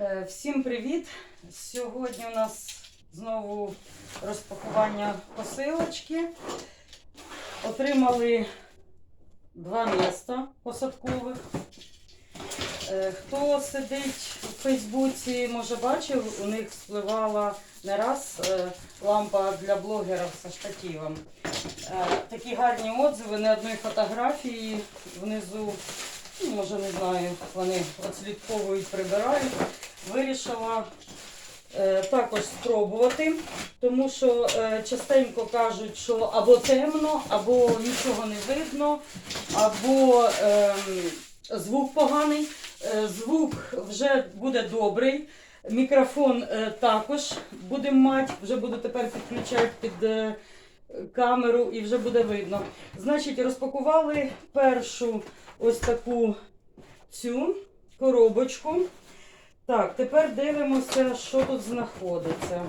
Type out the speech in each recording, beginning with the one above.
Е, Всім привіт! Сьогодні у нас знову розпакування посилочки. Отримали два міста посадкових. Е, Хто сидить у Фейсбуці, може бачив, у них спливала не раз е, лампа для блогерів зі штативом. Такі гарні отзиви, не одної фотографії внизу. Ну, може, не знаю, вони відслідковують, прибирають. Вирішила е, також спробувати, тому що е, частенько кажуть, що або темно, або нічого не видно, або е, звук поганий. Е, звук вже буде добрий. Мікрофон е, також будемо мати, вже буду тепер підключати під е, камеру і вже буде видно. Значить, розпакували першу ось таку цю коробочку. Так, тепер дивимося, що тут знаходиться.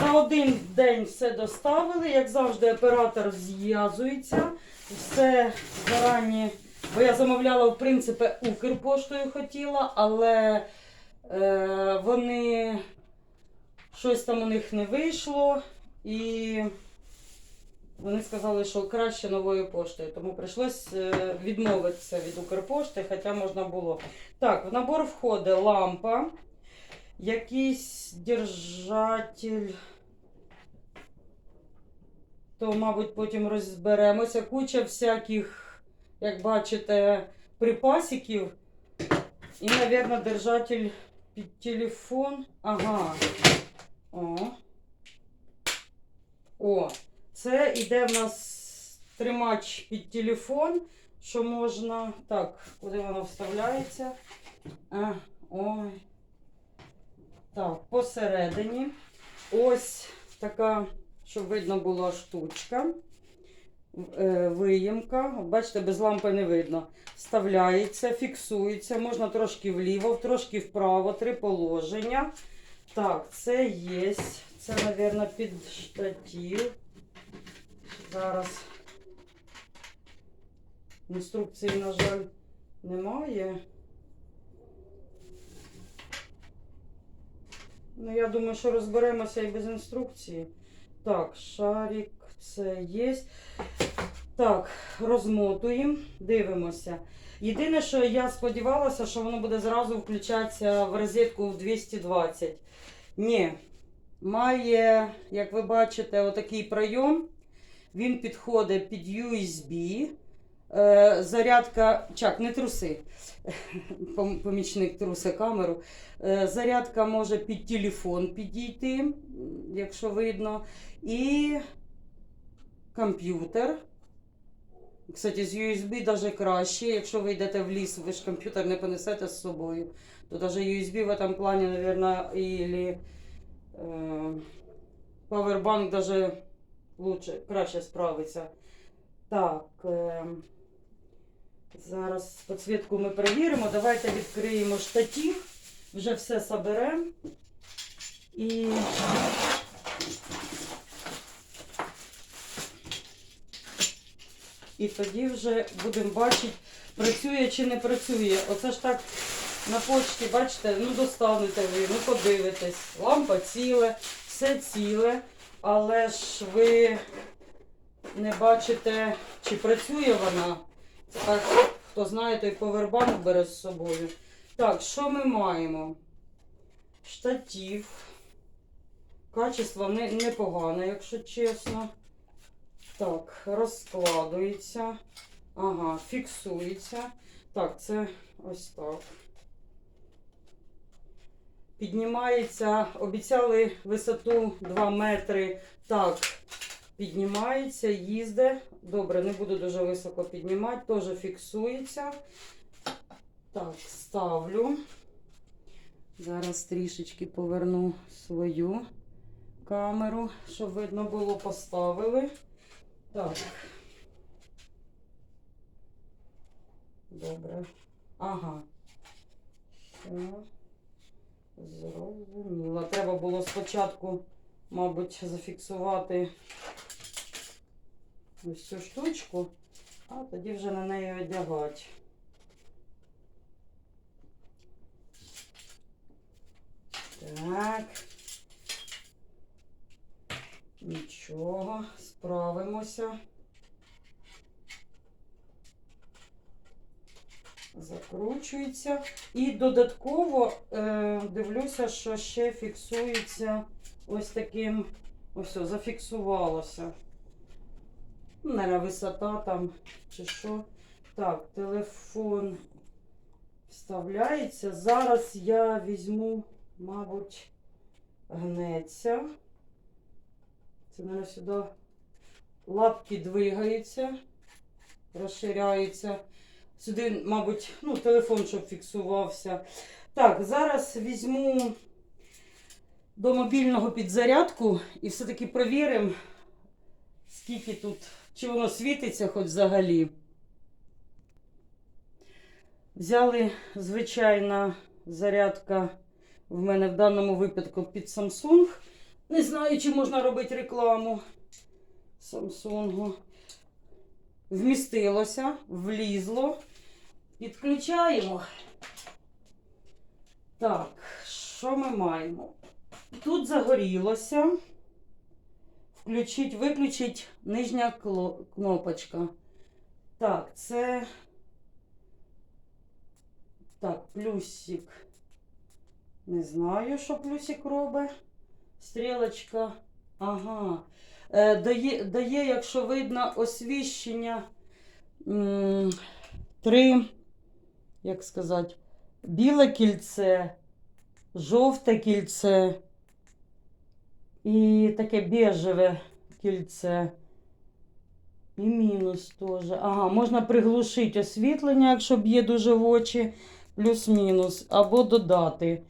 За один день все доставили. Як завжди, оператор зв'язується. Все зарані, бо я замовляла, в принципі, Укрпоштою хотіла, але е, вони щось там у них не вийшло. І вони сказали, що краще новою поштою, тому прийшлось е, відмовитися від Укрпошти, хоча можна було. Так, в набор входить лампа, якийсь держатель. То, мабуть, потім розберемося. Куча всяких, як бачите, припасиків. І, мабуть, держатель під телефон. Ага. О. О. Це йде в нас тримач під телефон, що можна. Так, куди воно вставляється? А, ой. Так, посередині. Ось така, щоб видно було штучка. Е, Виємка. Бачите, без лампи не видно. Вставляється, фіксується, можна трошки вліво, трошки вправо, три положення. Так, це є. Це, мабуть, під штатів. Зараз інструкції, на жаль, немає. Ну, я думаю, що розберемося і без інструкції. Так, шарик, це є. Так, розмотуємо, дивимося. Єдине, що я сподівалася, що воно буде зразу включатися в розетку в 220. Ні. Має, як ви бачите, отакий прийом. Він підходить під USB. Е, зарядка, чак, не труси. Помічник труси камеру. Е, зарядка може під телефон підійти, якщо видно. І комп'ютер. Кстати, з USB навіть краще. Якщо ви йдете в ліс, ви ж комп'ютер не понесете з собою. То навіть USB в этом плані, мабуть, і Powerbank даже лучше, краще справиться. Так. Е, зараз підсвітку ми перевіримо. Давайте відкриємо штатив. Вже все соберемо. І. І тоді вже будемо бачити, працює чи не працює. Оце ж так на почті, бачите, ну достанете ви, ну подивитесь. Лампа ціле, все ціле, але ж ви не бачите, чи працює вона. Це так, хто знає, той повербанк бере з собою. Так, що ми маємо? Штатив. Качество не, непогане, якщо чесно. Так, розкладується. Ага, фіксується. Так, це ось так. Піднімається, обіцяли висоту 2 метри. Так, піднімається, їздить. Добре, не буду дуже високо піднімати, теж фіксується. Так, ставлю. Зараз трішечки поверну свою камеру, щоб видно було, поставили. Так. Добре. Ага. Все. Зрозуміло. Треба було спочатку, мабуть, зафіксувати ось цю штучку, а тоді вже на неї одягати. Так. Нічого, справимося. Закручується. І додатково е, дивлюся, що ще фіксується ось таким. Ось, о, зафіксувалося. Наверное, висота там чи що. Так, телефон вставляється. Зараз я візьму, мабуть, гнеться. Це, наверное, сюди лапки двигаються, розширяються. Сюди, мабуть, ну, телефон, щоб фіксувався. Так, зараз візьму до мобільного підзарядку і все-таки провіримо, скільки тут, чи воно світиться хоч взагалі. Взяли звичайна зарядка в мене в даному випадку під Samsung. Не знаю, чи можна робити рекламу Samsung. Вмістилося, влізло. Підключаємо. Так, що ми маємо? Тут загорілося. Включить, виключить нижня кнопочка. Так, це. Так, плюсик. Не знаю, що плюсик робить. Стрілочка. Ага. Е, дає, дає, якщо видно, освіщення. Три, як сказати, біле кільце, жовте кільце і таке бежеве кільце. І мінус теж. Ага, можна приглушити освітлення, якщо б'є дуже в очі, плюс-мінус, або додати.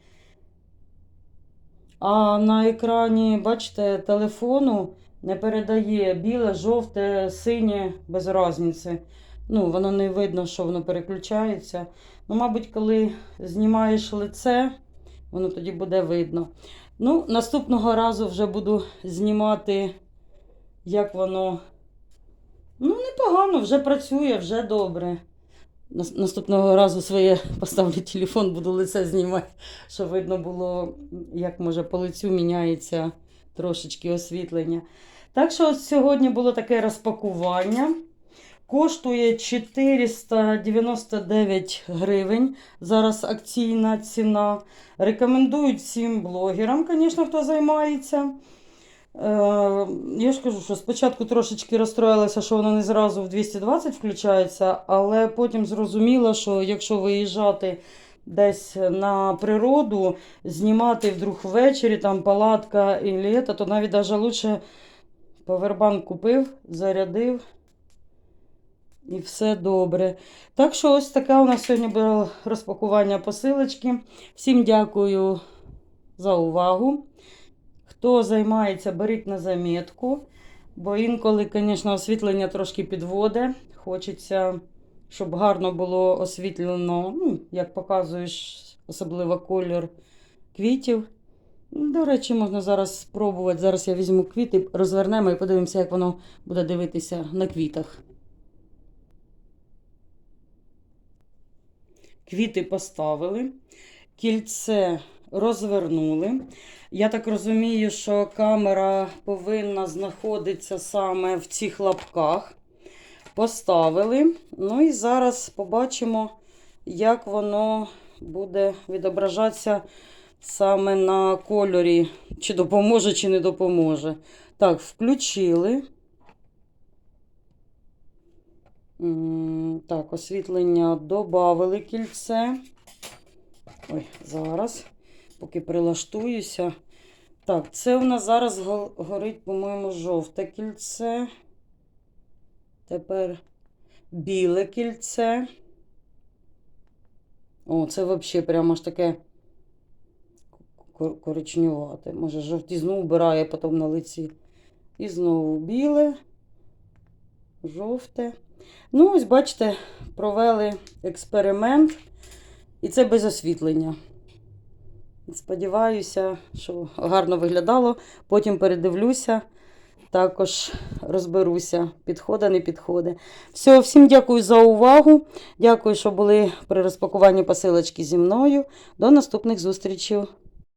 А на екрані, бачите, телефону не передає біле, жовте, синє, без різниці. Ну, воно не видно, що воно переключається. Ну, мабуть, коли знімаєш лице, воно тоді буде видно. Ну, наступного разу вже буду знімати, як воно. Ну, непогано, вже працює, вже добре. Наступного разу своє поставлю телефон, буду лице знімати, щоб видно було, як може по лицю міняється трошечки освітлення. Так що от сьогодні було таке розпакування. Коштує 499 гривень. Зараз акційна ціна. Рекомендують всім блогерам, звісно, хто займається. Е, я ж кажу, що спочатку трошечки розстроїлася, що воно не зразу в 220 включається, але потім зрозуміла, що якщо виїжджати десь на природу, знімати вдруг ввечері, там палатка і літо, то навіть даже лучше повербанк купив, зарядив. І все добре. Так що ось таке у нас сьогодні було розпакування посилочки. Всім дякую за увагу. Хто займається, беріть на замітку. Бо інколи, звісно, освітлення трошки підводить. Хочеться, щоб гарно було освітлено, ну, як показуєш, особливо колір квітів. До речі, можна зараз спробувати. Зараз я візьму квіти, розвернемо і подивимося, як воно буде дивитися на квітах. Квіти поставили, кільце розвернули. Я так розумію, що камера повинна знаходитися саме в цих лапках. Поставили. Ну і зараз побачимо, як воно буде відображатися саме на кольорі, чи допоможе, чи не допоможе. Так, включили. Так, освітлення додали кільце. Ой, зараз, поки прилаштуюся. Так, це у нас зараз горить, по-моєму, жовте кільце. Тепер біле кільце. О, це взагалі прямо ж таке кор- коричнювате. Може, жовтізну вбирає потім на лиці. І знову біле, жовте. Ну, ось бачите, провели експеримент, і це без освітлення. Сподіваюся, що гарно виглядало. Потім передивлюся, також розберуся, підходи, не підходи. Все, всім дякую за увагу. Дякую, що були при розпакуванні посилочки зі мною. До наступних зустрічей.